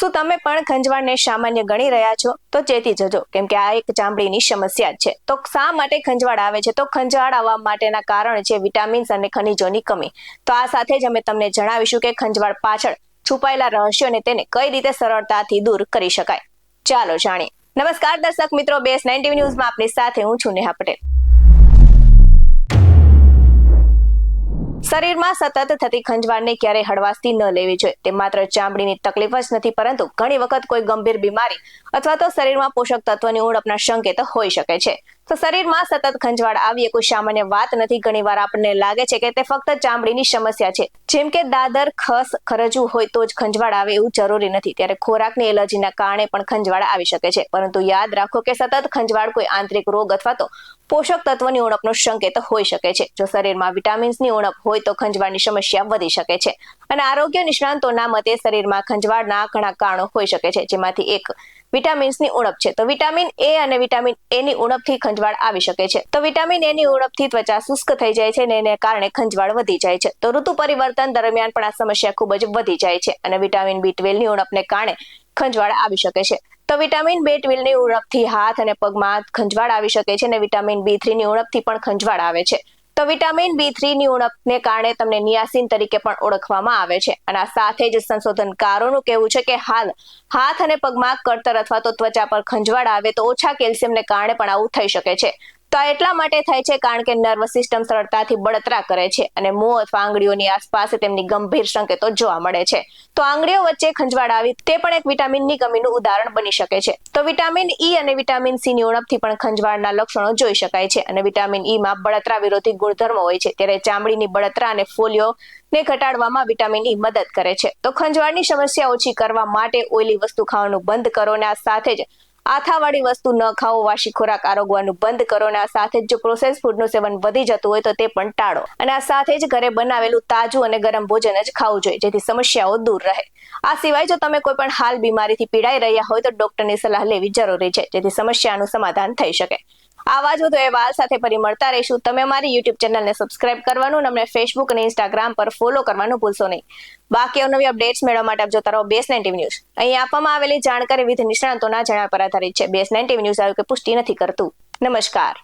શું તમે પણ ખંજવાળને સામાન્ય ગણી રહ્યા છો? તો ચેતી જજો, કેમ કે આ એક ચામડીની સમસ્યા છે. તો શા માટે ખંજવાળ આવે છે? તો ખંજવાળ આવવા માટેના કારણ છે વિટામિન્સ અને ખનિજોની કમી. તો આ સાથે જ અમે તમને જણાવીશું કે ખંજવાળ પાછળ છુપાયેલા રહસ્યો અને તેને કઈ રીતે સરળતાથી દૂર કરી શકાય. ચાલો જાણીએ. નમસ્કાર દર્શક મિત્રો, બેસ નાઇન્ટી ન્યૂઝમાં આપની સાથે હું છું નેહા પટેલ. શરીરમાં સતત થતી ખંજવાળને ક્યારેય હળવાશથી ન લેવી જોઈએ. તે માત્ર ચામડીની તકલીફ જ નથી, પરંતુ ઘણી વખત કોઈ ગંભીર બીમારી અથવા તો શરીરમાં પોષક તત્વની ઉણપના સંકેત હોઈ શકે છે. તો શરીરમાં સતત ખંજવાળ આવી, એ કોઈ સામાન્ય વાત નથી. ઘણીવાર આપણને લાગે છે કે તે ફક્ત ચામડીની સમસ્યા છે. જેમ કે દાદર, ખસ ખરજવું હોય તો જ ખંજવાળ આવે એવું જરૂરી નથી. ત્યારે ખોરાકની એલર્જીના કારણે પણ ખંજવાળ આવી શકે છે. પરંતુ યાદ રાખો કે સતત ખંજવાળ કોઈ આંતરિક રોગ અથવા તો પોષક તત્વની ઉણપનો સંકેત હોઈ શકે છે. જો શરીરમાં વિટામિન્સની ઉણપ હોય તો ખંજવાળની સમસ્યા વધી શકે છે. અને આરોગ્ય નિષ્ણાંતોના મતે શરીરમાં ખંજવાળના ઘણા કારણો હોઈ શકે છે. જેમાંથી એક વિટામિન્સની ઉણપ છે. તો વિટામિન એ અને વિટામિન એ ની ઉણપથી ખંજવાળ આવી શકે છે. તો વિટામિન એ ની ઉણપથી ત્વચા શુષ્ક થઈ જાય છે અને એને કારણે ખંજવાળ વધી જાય છે. તો ઋતુ પરિવર્તન દરમિયાન પણ આ સમસ્યા ખૂબ જ વધી જાય છે અને વિટામિન બી ટ્વેલ્વની ઉણપને કારણે ખંજવાળ આવી શકે છે. તો વિટામિન બી ટ્વેલ્વની ઉણપથી હાથ અને પગમાં ખંજવાળ આવી શકે છે અને વિટામિન બી થ્રી ની ઉણપથી પણ ખંજવાળ આવે છે. તો વિટામિન બી થ્રી ની ઉણપને કારણે તમને નિયાસિન તરીકે પણ ઓળખવામાં આવે છે. અને આ સાથે જ સંશોધનકારોનું કહેવું છે કે હાલ હાથ અને પગમાં કળતર અથવા તો ત્વચા પર ખંજવાળ આવે તો ઓછા કેલ્શિયમને કારણે પણ આવું થઈ શકે છે. તો આ એટલા માટે થાય છે કારણ કે નર્વસ સિસ્ટમ સરળતાથી બળતરા કરે છે અને મોં અથવા આંગળીઓની આસપાસ તેમની ગંભીર સંકેતો જોવા મળે છે. તો આંગળીઓ વચ્ચે ખંજવાળ આવી તે પણ એક વિટામિનની કમીનું ઉદાહરણ બની શકે છે. તો વિટામિન ઈ અને વિટામિન સી ની ઉણપથી પણ ખંજવાળના લક્ષણો જોઈ શકાય છે અને વિટામિન ઈ માં બળતરા વિરોધી ગુણધર્મો હોય છે. ત્યારે ચામડીની બળતરા અને ફોલિયો ને ઘટાડવામાં વિટામિન ઈ મદદ કરે છે. તો ખંજવાળની સમસ્યા ઓછી કરવા માટે ઓઈલી વસ્તુ ખાવાનું બંધ કરો અને આ સાથે જ આથાવાળી વસ્તુ ન ખાઓ, વાસી ખોરાક આરોગવાનું બંધ કરો અને આ સાથે જ જો પ્રોસેસ ફૂડનું સેવન વધી જતું હોય તો તે પણ ટાળો. અને આ સાથે જ ઘરે બનાવેલું તાજું અને ગરમ ભોજન જ ખાવું જોઈએ, જેથી સમસ્યાઓ દૂર રહે. આ સિવાય જો તમે કોઈ પણ હાલ બીમારીથી પીડાઈ રહ્યા હોય તો ડોક્ટરની સલાહ લેવી જરૂરી છે, જેથી સમસ્યાનું સમાધાન થઈ શકે. આવા જ વધુ અહેવાલ સાથે ફરી મળતા રહીશું. તમે અમારી યુટ્યુબ ચેનલને સબસ્ક્રાઇબ કરવાનું અને ફેસબુક અને ઇન્સ્ટાગ્રામ પર ફોલો કરવાનું ભૂલશો નહીં. બાકી નવી અપડેટ્સ મેળવવા માટે આપ જોતા રહો બેસ નાઇન્ટી ન્યૂઝ અહીં આપવામાં આવેલી જાણકારી વિવિધ નિષ્ણાંતોના જણાવ પર આધારિત છે. બેસ નાઇન્ટી ન્યૂઝ આવ્યું કે પુષ્ટિ નથી કરતું. નમસ્કાર.